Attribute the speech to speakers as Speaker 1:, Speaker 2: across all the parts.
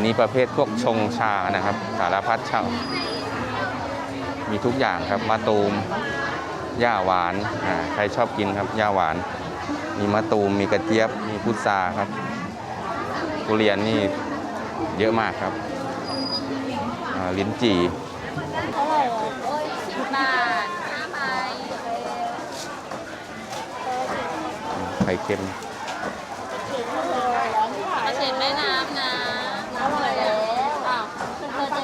Speaker 1: นนี้ประเภทพวกชงชานะครับ สารพัดชามีทุกอย่างครับมะตูมหญ้าหวานอ่าใครชอบกินครับหญ้าหวาน มีมะตูมมีกระเจี๊ยบ มีพุทราครับทุเรียนนี่เยอะมากครับอ่าลิ้นจี่
Speaker 2: เท่าไหร่อะโอ้ยสิบบาทห้าใบ
Speaker 1: ไข่เค็ม
Speaker 2: เกษตรแม่น้ำนะน้ำอะไรแล้วอ้าวเธอจะ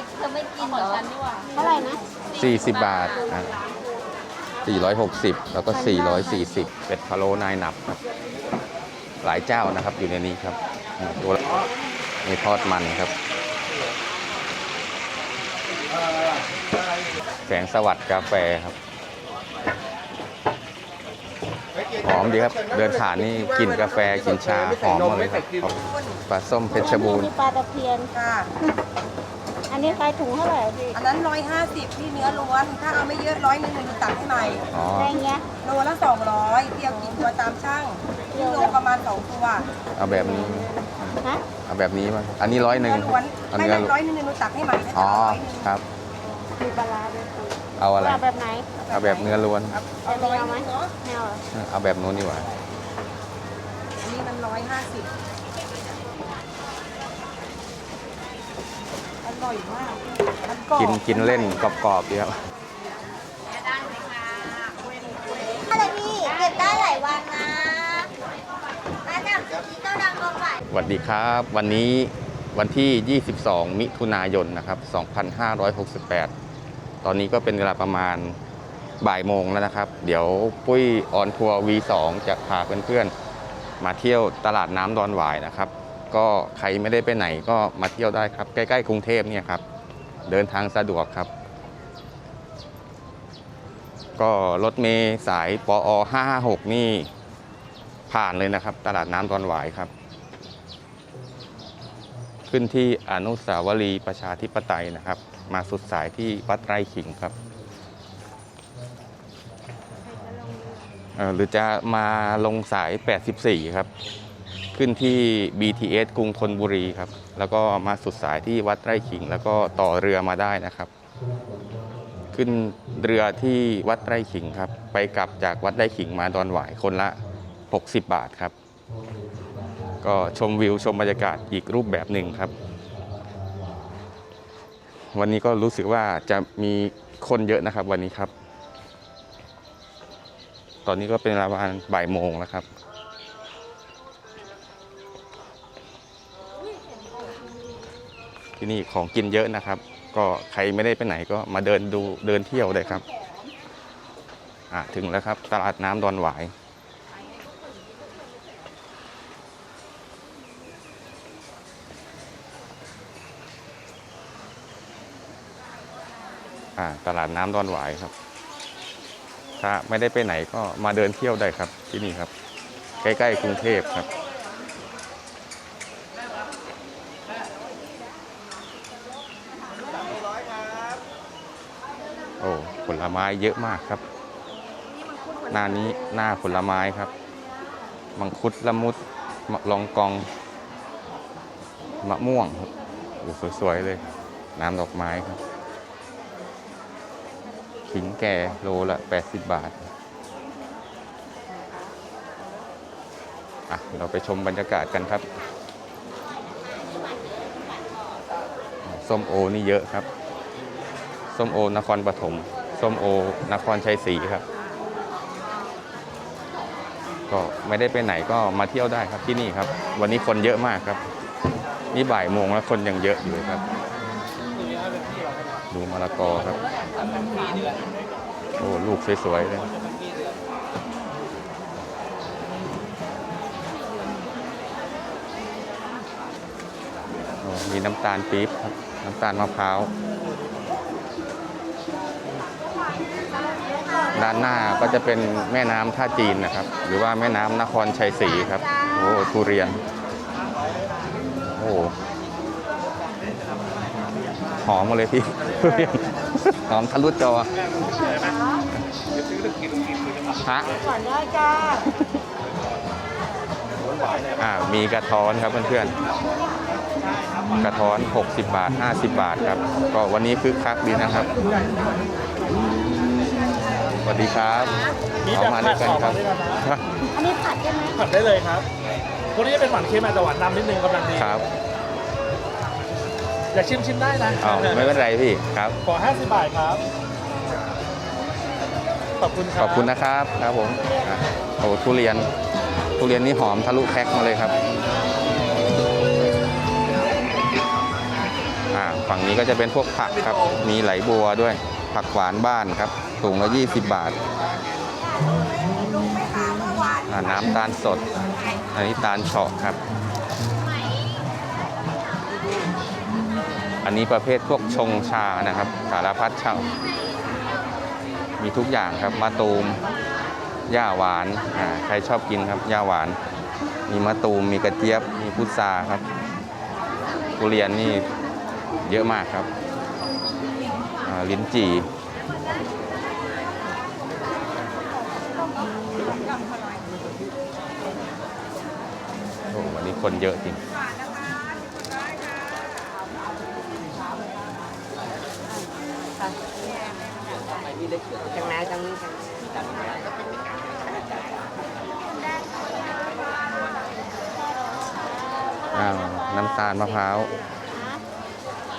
Speaker 2: เธอไม่กินของฉันดีกว่าเท่าไหร่นะ
Speaker 1: 40 บาทอะ460 แล้วก็ 440 เป็ดพะโล้นายหนับครับหลายเจ้านะครับอยู่ในนี้ครับอืมตัวละมีทอดมันครับ แสงสวัสดิ์กาแฟครับ หอมดีครับ เดินผ่านนี่กลิ่นกาแฟกลิ่นชาหอมหมดเลยครับปลาส้มเพชรบูรณ์
Speaker 2: มีปลาตะเพียน
Speaker 3: ค่ะ
Speaker 2: อันนี้ขายถุงเท่าไหร่พี่
Speaker 3: อันนั้นร้อยห้าสิบที่เนื้อล้วน ถ้าเอาไม่เยอะร้อยหนึ่งหนูตัดให้ใหม่
Speaker 1: อ๋อ
Speaker 2: ได้เงี้ย
Speaker 3: โลละสองร้อยเดียวกี่ตัวตามช่างที่โลประมาณสองตัว
Speaker 1: เอาแบบนี้
Speaker 2: ฮะ
Speaker 1: เอาแบบนี้มั้งอันนี้ร้อยหนึ่ง
Speaker 3: เนื้อล้วน
Speaker 1: เอา
Speaker 3: ไม่
Speaker 1: เนื้อ
Speaker 3: ไม่ร้อยหนึ่งหนูตัดให้ใหม่นะ
Speaker 1: อ๋อ
Speaker 3: ร้อยหนึ่ง
Speaker 1: ครับ
Speaker 2: มีปลาร้าด้วย
Speaker 1: เอาอะไร
Speaker 2: เอาแบบไหน
Speaker 1: เอาแบบเนื้อล้วน
Speaker 3: ครับเอาร้อย
Speaker 2: เอาไหม
Speaker 3: เนาะ
Speaker 2: ไม่เอาเหรอ
Speaker 1: เอาแบบนู้นดีกว่า
Speaker 3: อันนี้มันร้อยห้าสิบ ร่อยมากมันรอบ
Speaker 1: กินกินเล่นกรอบๆดีครับ
Speaker 4: อะไรพี่เก็บได้หลายวันนะมาจากสีเจ้าดังกองไหล
Speaker 1: สวัสดีครับ วันนี้วันที่ 22 มิถุนายนนะครับ 2568 ตอนนี้ก็เป็นเวลาประมาณบ่ายโมงแล้วนะครับ เดี๋ยวปุ้ยออนทัวร์ V2 จะพาเพื่อนๆ มาเที่ยวตลาดน้ำดอนหวายนะครับ ก็ใครไม่ได้ไปไหนก็มาเที่ยวได้ครับ ใกล้ๆกรุงเทพเนี่ยครับ เดินทางสะดวกครับ ก็รถเมย์สายปอ556 นี่ผ่านเลยนะครับ ตลาดน้ำดอนหวายครับ ขึ้นที่อนุสาวรีย์ประชาธิปไตยนะครับ มาสุดสายที่วัดไร่ขิงครับหรือจะมาลงสาย 84 ครับ ขึ้นที่ BTS กรุงธนบุรีครับ แล้วก็มาสุดสายที่วัดไร่ขิง แล้วก็ต่อเรือมาได้นะครับ ขึ้นเรือที่วัดไร่ขิงครับ ไปกลับจากวัดไร่ขิงมาดอนหวายคนละ 60 บาทครับ ก็ชมวิวชมบรรยากาศอีกรูปแบบหนึ่งครับ วันนี้ก็รู้สึกว่าจะมีคนเยอะนะครับวันนี้ครับ ตอนนี้ก็เป็นเวลาประมาณบ่ายโมงแล้วครับ ที่นี่ของกินเยอะนะครับ ก็ใครไม่ได้ไปไหนก็มาเดินดูเดินเที่ยวเลยครับอะถึงแล้วครับ ตลาดน้ำดอนหวายอ่าตลาดน้ำดอนหวายครับ ถ้าไม่ได้ไปไหนก็มาเดินเที่ยวได้ครับที่นี่ครับ ใกล้ ๆ กรุงเทพครับ โอ้ ผลไม้เยอะมากครับ หน้านี้หน้าผลไม้ครับ มังคุดละมุดมะลองกอง มะม่วงครับโอ้สวยๆเลย น้ำดอกไม้ครับขิงแก่โลละ 80 บาท อะ เราไปชมบรรยากาศกันครับ ส้มโอนี่เยอะครับ ส้มโอนครปฐม ส้มโอนครชัยศรีครับ ก็ไม่ได้ไปไหนก็มาเที่ยวได้ครับที่นี่ครับ วันนี้คนเยอะมากครับ นี่บ่ายโมงแล้วคนยังเยอะอยู่เลยครับ ดูมะละกอครับ โอ้ลูกสวยๆเลยมีน้ำตาลปี๊บครับ น้ำตาลมะพร้าว ด้านหน้าก็จะเป็นแม่น้ำท่าจีนนะครับ หรือว่าแม่น้ำนครชัยศรีครับ โอ้ทุเรียน โอ้หอมมาเลยพี่ทุเรียนหอมทะลุจอฮะ
Speaker 2: ก่อนได้จ้า
Speaker 1: อ่ามีกระท้อนครับเพื่อนกระท้อน 60 บาท 50 บาทครับ ก็วันนี้คึกคักดีนะครับส วัสดีครับ
Speaker 5: มี
Speaker 1: เอา
Speaker 5: แบบ
Speaker 1: มาด้วยกันครับ
Speaker 5: ผัด
Speaker 4: อันนี้ผัดใช่ไหม
Speaker 5: ผัดได้เลยครับพวกนี้จะเป็นหวานเค็มอาจจะหวานนำนิดนึงกำลังดี
Speaker 1: ครับ
Speaker 5: อยากชิมชิมได้นะ
Speaker 1: เอาไม่เป็นไรพี่ครับ
Speaker 5: ขอ 50 บาทครับ ขอบคุณค
Speaker 1: ข
Speaker 5: รับ
Speaker 1: อบคุณนะครับครับผมอะโอ้ทุเรียน ทุเรียนนี่หอมทะลุแพ็คมาเลยครับอ่าฝั่งนี้ก็จะเป็นพวกผักครับ มีไหลบัวด้วย ผักหวานบ้านครับ ถุงละ 20 บาทอ่าน้ำตาลสด อันนี้ตาลเฉาะครับ อันนี้ประเภทพวกชงชานะครับ สารพัดเช่ามีทุกอย่างครับมะตูมหญ้าหวาน ใครชอบกินครับหญ้าหวาน มีมะตูม มีกระเจี๊ยบ มีพุทราครับทุเรียนนี่เยอะมากครับ ลิ้นจี่ โอ้วันนี้คนเยอะจริง
Speaker 3: จังไหนจังนี้จัง
Speaker 1: อ้าว น้ำตาลมะพร้าว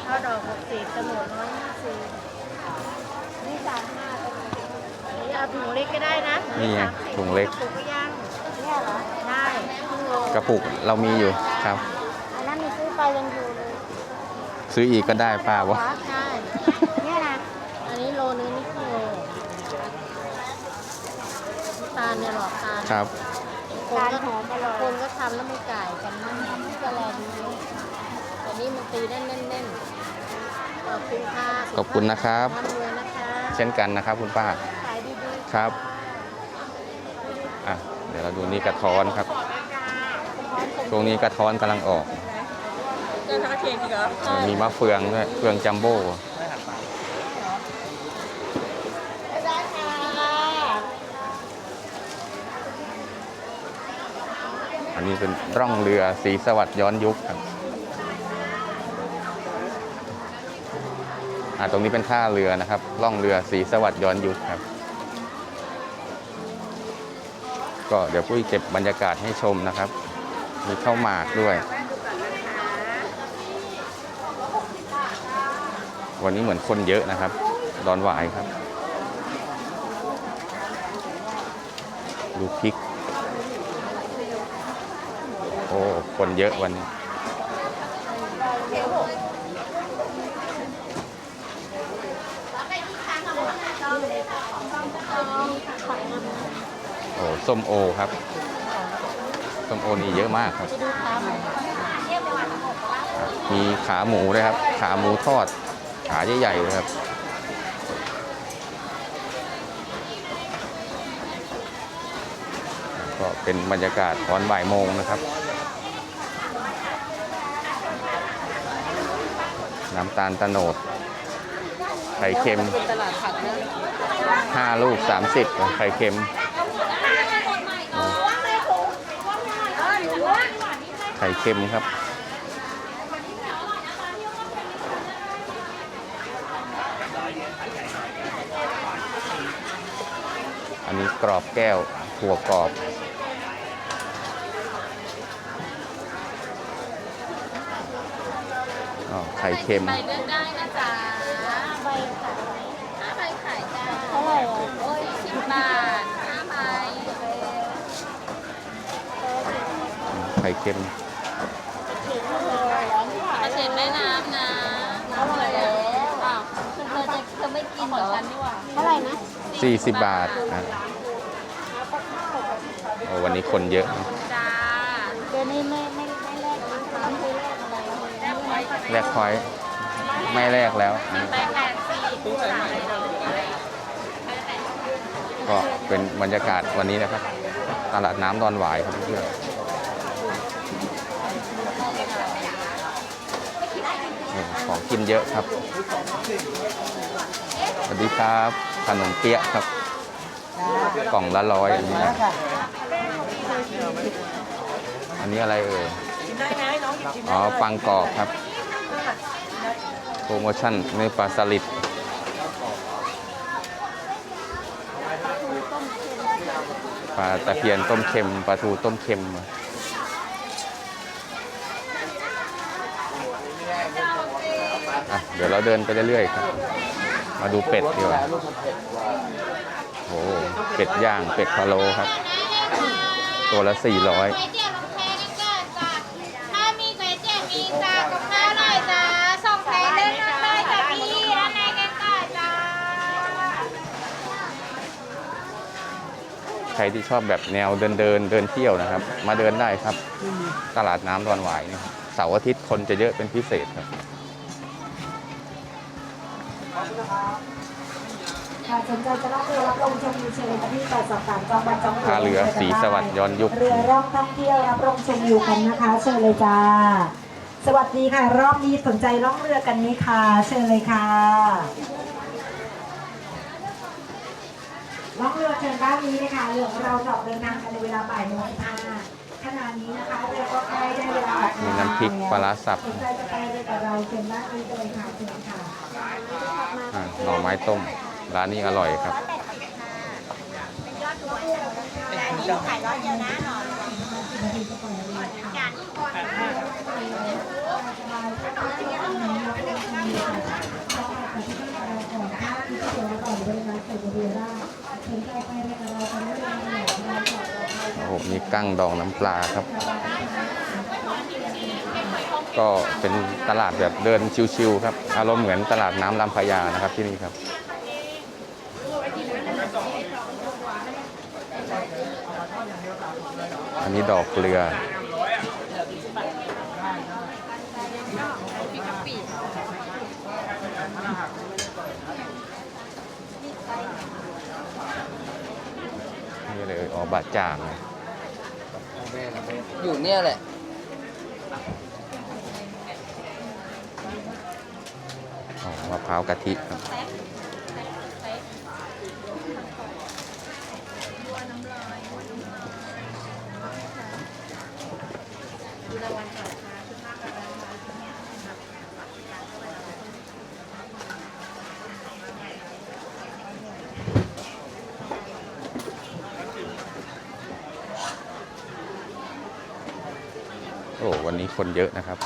Speaker 4: ข้าวดอกหกสิบสมุนร้อยห้าสิบนี่สามห้านี่เอา ถุงเล็กก็ได้นะ
Speaker 1: นี่ไง
Speaker 4: สามสิบ
Speaker 1: ถุงเล็ก
Speaker 4: ระปุกก็ยังเนี่ยเหรอ ได้ครึ่งโล
Speaker 1: กระปุกเรามีอยู่ครับ
Speaker 4: อันนั้นมีซื้อไปยังอยู่เลย
Speaker 1: ซื้ออีกก็ได้ป้าวะ
Speaker 4: ใช่เนี่ยนะ อันนี้โลนึงนี่ครึ่งโลตาลเนี่ยหรอกตาล
Speaker 1: ครับ
Speaker 4: คนก็หอมอร่อยคนก็ทำแล้วไม่จ่ายกันมันทำที่กระแลดีแต่นี่มันตีแน่นแน่นๆขอบคุณค่ะ
Speaker 1: ขอบคุณนะครับ
Speaker 4: ร่ำรวยนะคะ
Speaker 1: เช่นกันนะครับคุณป้า
Speaker 4: ขายดีๆ
Speaker 1: ครับอะเดี๋ยวเราดูนี่กระท้อนครับช่วงนี้กระท้อนกำลังออก
Speaker 3: เจอทาเทียนอีกเหรอ
Speaker 1: มีมะเฟืองด้วยเฟืองจัมโบ้
Speaker 4: ได้ค่ะ
Speaker 1: อันนี้เป็นร่องเรือสีสวัสดิ์ย้อนยุคครับอ่าตรงนี้เป็นท่าเรือนะครับ ร่องเรือสีสวัสดิ์ย้อนยุคครับ ก็เดี๋ยวปุ้ยเก็บบรรยากาศให้ชมนะครับ มีข้าวหมากด้วย วันนี้เหมือนคนเยอะนะครับ ดอนหวายครับ ดูพริก โอ้ คนเยอะวันนี้ โอ้ส้มโอครับส้มโอนี่เยอะมากครับ มีขาหมูด้วยครับ ขาหมูทอด ขาใหญ่ๆเลยครับ ก็เป็นบรรยากาศตอนบ่ายโมงนะครับ น้ำตาลตะโนดไข่เค็ม
Speaker 3: ตลาดผักนะ
Speaker 1: 5ลูก30ไข่เค็ม ไข่เค็มครับ อันนี้กรอบแก้วถั่วกรอบอ๋อไข่เค็ม
Speaker 2: ไปเลือกได้นะจ๊ะ
Speaker 4: ใบขาย
Speaker 2: ห้าใบขายจ้า
Speaker 4: เท่าไหร่อะ
Speaker 2: โอ้ยสิบบาทห้าใบ
Speaker 1: ไข่เค็ม
Speaker 2: กระเทียมแม่น้ำนะ
Speaker 4: อร่อยแล้ว
Speaker 2: อ้าวเธอจะเธอไม่กิน ของฉันดีกว่า
Speaker 4: เท่าไหร่นะ
Speaker 1: 40 บาทอะโอ้วันนี้คนเยอะ
Speaker 2: จ้า
Speaker 4: เดี๋ยวนี้ไม่ไม่ไม่แลกนะทำซื้อแลกอะไร
Speaker 2: แล้ไว้
Speaker 1: แลกพอยต์ไม่แลกแล้วอะ
Speaker 2: ไปแปดสี่คู่สามเลย
Speaker 1: ก็เป็นบรรยากาศวันนี้นะครับ ตลาดน้ำดอนหวายครับเพื่อนนี่ของกินเยอะครับ สวัสดีครับขนมเปี๊ยะครับ กล่องละร้อยอันนี้นะอันนี้อะไรเอ่ย
Speaker 3: มได้นะให้น้องหยิบชิมได้
Speaker 1: อ๋อ
Speaker 3: เลย
Speaker 1: ปังกรอบครับ โปรโมชั่นในปลาสลิดปลาตะเพียนต้มเค็มปลาทูต้มเค็มอะเดี๋ยวเราเดินไปเรื่อยๆครับ มาดูเป็ดดีกว่าโอ้โหเป็ดย่าง เป็ดพะโล้ครับ ตัวละ400
Speaker 6: ก๋วยเตี๋ยวลงแพกันก่อนจ้ะถ้ามีก๋วยเตี๋ยวมีจ้ากับข้าวหน่อยจ้าส่งแพเล่นน้ำได้จ้ะพี่อันไหนกันก่อนจ้า
Speaker 1: ใครที่ชอบแบบแนวเดินเดินเดินเที่ยวนะครับ มาเดินได้ครับ ตลาดน้ำดอนหวายเนี่ยครับเสาร์อาทิตย์คนจะเยอะเป็นพิเศษครับ
Speaker 7: ค่ะสนใจจะรับเรือรับลงชมวิวเชิญที่8สอบถามจองบัตรจองตั๋ว
Speaker 1: ท่าเรือศรีสวัสดิ์ย้อนยุค
Speaker 7: เรือรอบท่องเที่ยวรับลงชมวิวกันนะคะเชิญเลยจ้า สวัสดีค่ะ รอบนี้สนใจล่องเรือกันไหมคะเชิญเลยค่ะล่องเรือเชิญด้านนี้นะคะเรือของเราจะออกเดินทางกันในเวลาบ่ายโมงสิบห้าขณะนี้นะคะเรือก็ใกล้ได้เวลาออก
Speaker 1: มีน้ำพริกปลาร้าสับ
Speaker 7: สนใจจะไปเรือกับเราเชิญด้านนี้เลยค่ะเชิญค่ะ
Speaker 1: อ่าหน่อไม้ต้ม ร้านนี้อร่อยครับโอ้โหมีกั้งดองน้ำปลาครับ ก็เป็นตลาดแบบเดินชิวๆครับ อารมณ์เหมือนตลาดน้ำลำพญานะครับที่นี่ครับ อันนี้ดอกเกลือนี่เลยอ๋อบาดจ่างเลย
Speaker 8: อยู่เนี่ยแหละ
Speaker 1: อ๋อ มะพร้าวกะทิครับโอ้วันนี้คนเยอะนะครับ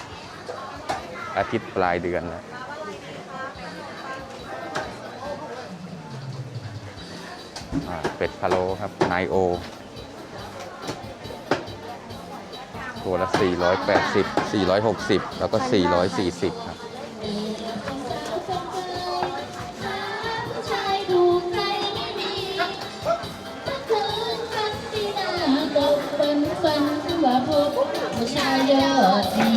Speaker 1: อาทิตย์ปลายเดือนแล้ว อ่า เป็ดพะโล้ครับนายโอตัวละ 480 460 แล้วก็ 440 ครับ
Speaker 6: ชายถูกใจไม่มีคืนฝันที่น่าตกฝันฝันว่าพบผู้ชายยอดดี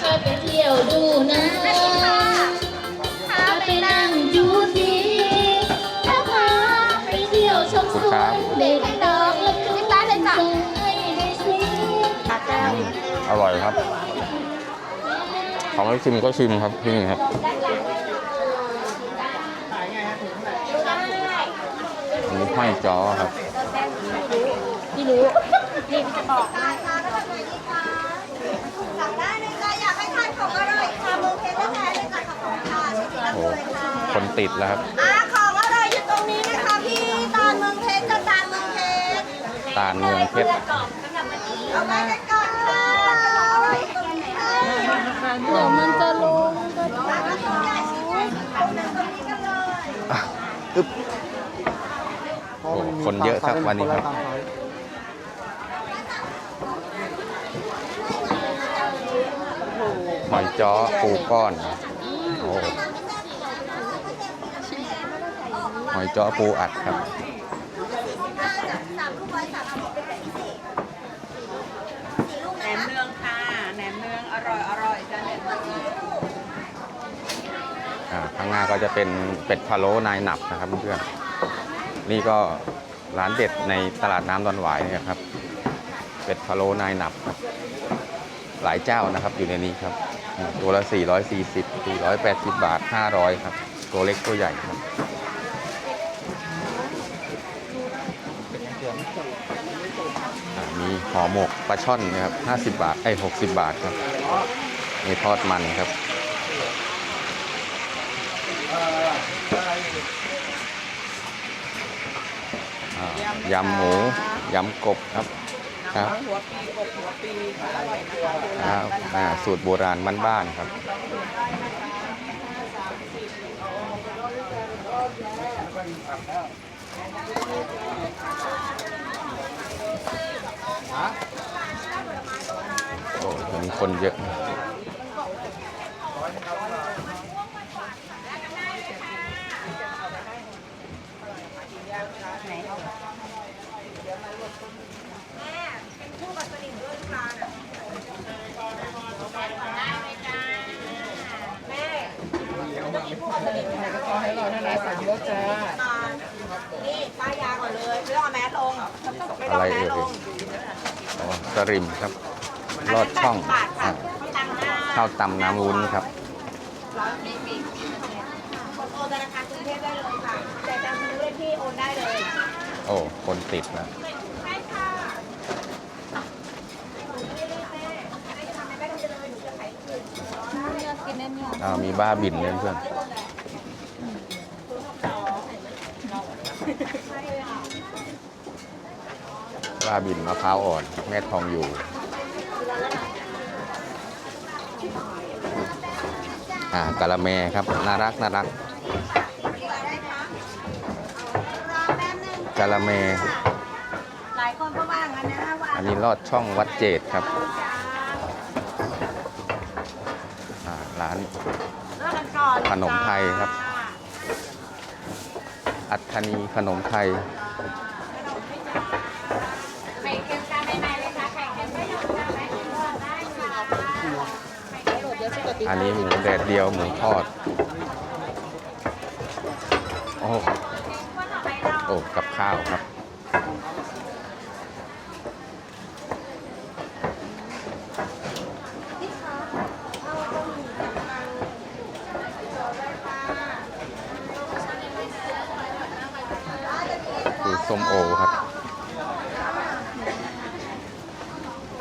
Speaker 6: พาไปเที่ยวดูนะ
Speaker 1: ครับ ของไม่ชิมก็ชิมครับที่นี่ครับอันนี้ห้อยจ้อครับ
Speaker 4: พี่รู้
Speaker 3: สั่งได้เลยค่ะอยากให้ทานของอร่อยค่ะเมืองเพชรแท้ๆเลยค่ะขอบคุณค่ะชิม
Speaker 1: โอ้คนติดแล้วครับ
Speaker 3: อ่าของอร่อยอยู่ตรงนี้นะคะพี่ตาลเมืองเพชรกับตาลเมืองเพชร
Speaker 1: ตาลเมืองเพชร
Speaker 3: เอาไว้กันก่อนค่ะอร่อยอยู่ตรงนี้ค่ะ
Speaker 4: เดี๋ยวมันจะลงก็
Speaker 3: ร้านก็ใหญ่ชิ้นเล็กตรงนั้นตรงนี้กันเลย
Speaker 1: อะอึ๊บ โอ้คนเยอะครับวันนี้ครับ หอยจ้อปูก้อน โอ้หอยจ้อปูอัดครับ
Speaker 3: สามลูกร้อยสามสิบเป็นแบบพิเศษสี่ลูก
Speaker 9: แหน
Speaker 3: นะ
Speaker 9: ม
Speaker 3: คะ
Speaker 9: เนืองค่ะแหนมเนืองอร่อยอร่อยจ้ะแหนมเนือง
Speaker 1: อ่างหน้าก็จะเป็นเป็ดพะโล้นายหนับนะครับเพื่อนๆนี่ก็ร้านเด็ดในตลาดน้ำดอนหวายเนี่ยครับ เป็ดพะโล้นายหนับครับ หลายเจ้านะครับอยู่ในนี้ครับ ตัวละ 440 480 บาท 500 ครับ ตัวเล็กตัวใหญ่ครับมีห่อหมกปลาช่อนนะครับ 50 บาทไอ้60 บาทครับมีทอดมันครับ ยำหมูยำกบครับครับ
Speaker 9: หัวปีกบหัวปีอร่อยนะคะโบ
Speaker 1: ค
Speaker 9: รา
Speaker 1: รั
Speaker 9: ณ
Speaker 1: บอ่าสูตรโบราณบ้านๆครับโอ้วันนี้คนเยอะ
Speaker 9: ขอให้เราทั้งหลายสามรสจ้า
Speaker 3: นี่ป้ายยาก่อนเลยไม่ต้องเอาแมสลงไม่ต้
Speaker 1: อะ
Speaker 3: อง
Speaker 1: ไร
Speaker 3: เอาแม
Speaker 1: เอ่
Speaker 3: สล
Speaker 1: ย
Speaker 3: ง
Speaker 1: อ๋อส ริมครับ ลอดช่อง
Speaker 3: บาท
Speaker 1: อะ
Speaker 3: ค่ะตังหน้า
Speaker 1: ข้าวตำน้ำวุ้นครับ
Speaker 3: ร้อยปีปีคนโอนธนาคารกรุงเทพได้เลยค่ะแต่จะซื้อเลขที่โอนได้เลย
Speaker 1: โอ้ คนติดนะ
Speaker 3: ใช่ค่ะไม่ได้ทำไม่ได้เลยหนูจะขายคืน
Speaker 1: อ่ามีบ้าบินเลยเพื่อน บ้าบินมะพร้าวอ่อนแม่ทองอยู่อ่ากะละแมครับ น่ารักน่ารัก
Speaker 3: รอแป๊บนึง
Speaker 1: กะละแม
Speaker 3: หลายคนก็ว่างั้นนะว่า
Speaker 1: อันนี้ลอดช่องวัดเจดครับอ่าร้าน
Speaker 3: เลิกกันก่อน
Speaker 1: ขนมไทยครับ อัฏฐนีขนมไทย
Speaker 3: ไข่เค็มจานใหม่ๆเลยค่ะไข่เค็มไม่หยดจานไหนได้ค่ะ
Speaker 1: อันนี้หมูแดดเดียวหมูทอด โอ้โหโอ้กับข้าวครับ คือส้มโอครับ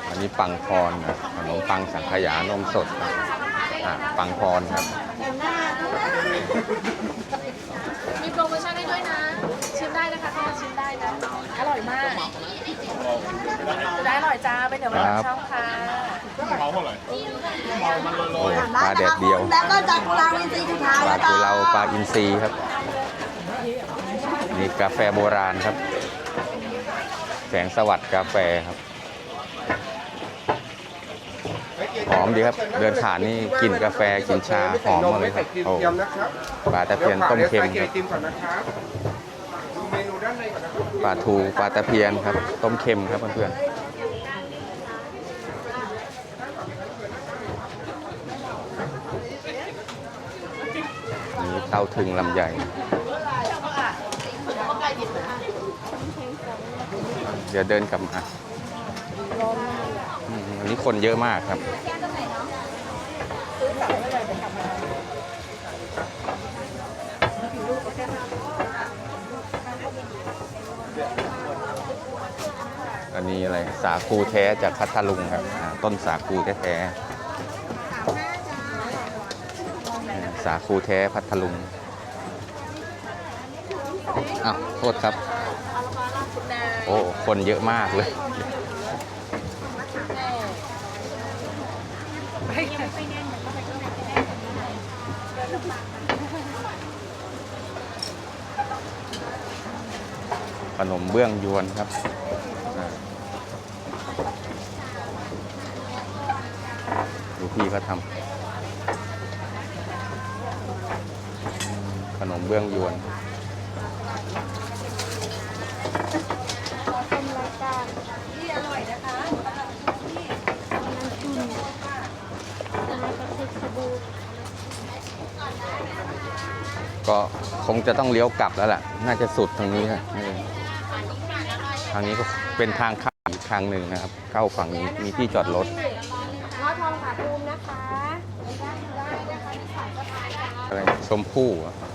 Speaker 1: อันนี้ปังพรนะขนมปังสังขยานมสดครับ อะปังพรครับ
Speaker 2: มีโปรโมชั่นให้ด้วยนะ ชิมได้นะคะเข้ามาชิมได้นะ อร่อยมากจะได้อร่อยจ้าเป็นเดี๋ยวมา
Speaker 1: ครับ
Speaker 2: ช่องค่ะ
Speaker 1: โอ้ปลาแดดเดียว
Speaker 3: แล้วก็จากเราอินทรีย์สุดท้าย
Speaker 1: ปลา
Speaker 3: แล้ว
Speaker 1: กุเลาปลาอินทรีครับ นี่กาแฟโบราณครับ แสงสวัสดิ์กาแฟครับ ห อมดีครับ เดินผ่านนี่กลิ่นกาแฟกลิ่นชาหอมมาเลยครับโอ้ปลาตะเพียนต้มเค็มครับ
Speaker 8: ติมก่อนนะครับดูเมนูด้านในก่อนนะครับ
Speaker 1: ปลาทูปลาตะเพียนครับ ต้มเค็มครับเพื่อนๆนี่เต้าถึงลำใหญ่ เดี๋ยวเดินกลับมาอืมอันนี้คนเยอะมากครับีอะไรสาคูแท้จากพัทลุงครับอ่าต้นสาคูแท้ๆสาคูแท้พัทลุงอ้าวโทษครับ โอ้ คนเยอะมากเลย ขนมเบื้องยวนครับอ่าดู พี่เขาทำขนมเบื้องยวนก็คงจะต้องเลี้ยวกลับแล้วแหละน่าจะสุดทางนี้ครับทางนี้ก็เป็นทางเข้าอีกทางหนึ่งนะครับ เข้าฝั่งนี้มีที่จอดรถ
Speaker 3: ง้อทองผาภูมินะคะ
Speaker 1: อะไรชมพู่อะ